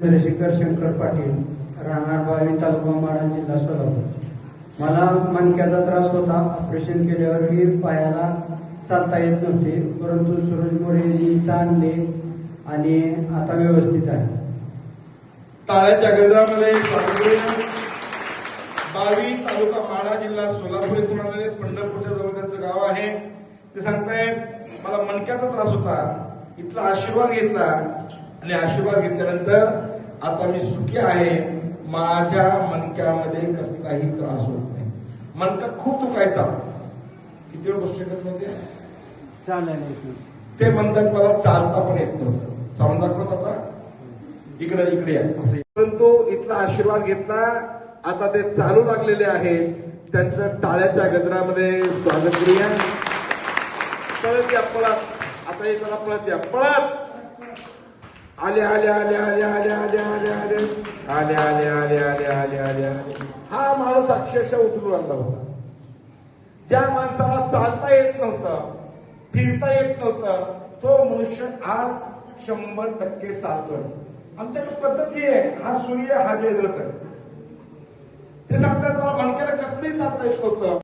चंद्रशेखर शंकर पाटील राहणार बावी तालुका माडा जिल्हा सोलापूर. मला मणक्याचा त्रास होता. ऑपरेशन केल्यावरही पायाला चालता येत नव्हते परंतु सुरज मोरेंनी आणले आणि आता व्यवस्थित आहे. टाळ्याच्या गजरामध्ये बावी तालुका माळा जिल्हा सोलापूर येथून आलेले पंढरपूरच्या जवळ त्यांचं गाव आहे. ते सांगतायत मला मणक्याचा त्रास होता. इथला आशीर्वाद घेतला. आणि आशीर्वाद घेतल्यानंतर आता मी सुखी आहे. माझ्या मणक्यामध्ये कसलाही त्रास होत नाही. मणका खूप दुखायचा. किती वेळ बसू शकत नव्हते? ते म्हणतात मला चालता पण येत नव्हतं. चालून दाखवत आता इकडे इकडे या. असं. परंतु इथला आशीर्वाद घेतला. आता ते चालू लागलेले आहेत त्यांचं टाळ्याच्या गजरामध्ये स्वागत करूया. पळत या पळत. आता येताना पळत या. पळत! आले आले आले आले आले आले आले आले आले आले आले आले आले आले हा माणूस अक्षरशः उतरून आणला होता ज्या माणसाला चालता येत नव्हतं फिरता येत नव्हतं तो मनुष्य आज शंभर टक्के चालतोय आमच्याकडे ही आहे हा सूर्य हा जयद्रथ ते सांगतात मला मणक्याला कसलंही चालता येत नव्हतं